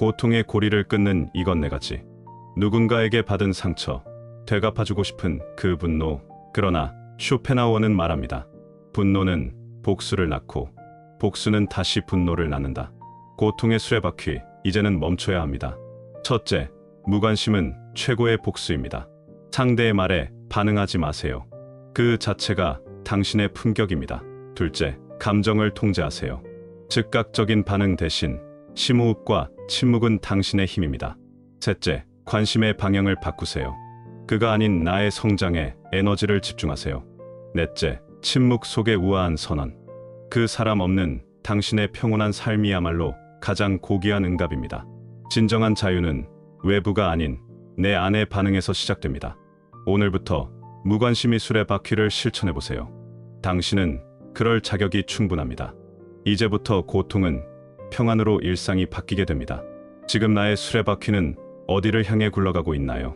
고통의 고리를 끊는 이건 네 가지. 누군가에게 받은 상처, 되갚아주고 싶은 그 분노. 그러나 쇼펜하우어는 말합니다. 분노는 복수를 낳고 복수는 다시 분노를 낳는다. 고통의 수레바퀴 이제는 멈춰야 합니다. 첫째, 무관심은 최고의 복수입니다. 상대의 말에 반응하지 마세요. 그 자체가 당신의 품격입니다. 둘째, 감정을 통제하세요. 즉각적인 반응 대신 심호흡과 침묵은 당신의 힘입니다. 셋째, 관심의 방향을 바꾸세요. 그가 아닌 나의 성장에 에너지를 집중하세요. 넷째, 침묵 속의 우아한 선언. 그 사람 없는 당신의 평온한 삶이야말로 가장 고귀한 응답입니다. 진정한 자유는 외부가 아닌 내 안의 반응에서 시작됩니다. 오늘부터 무관심이 술의 바퀴를 실천해 보세요. 당신은 그럴 자격이 충분합니다. 이제부터 고통은 평안으로 일상이 바뀌게 됩니다. 지금 나의 수레바퀴는 어디를 향해 굴러가고 있나요?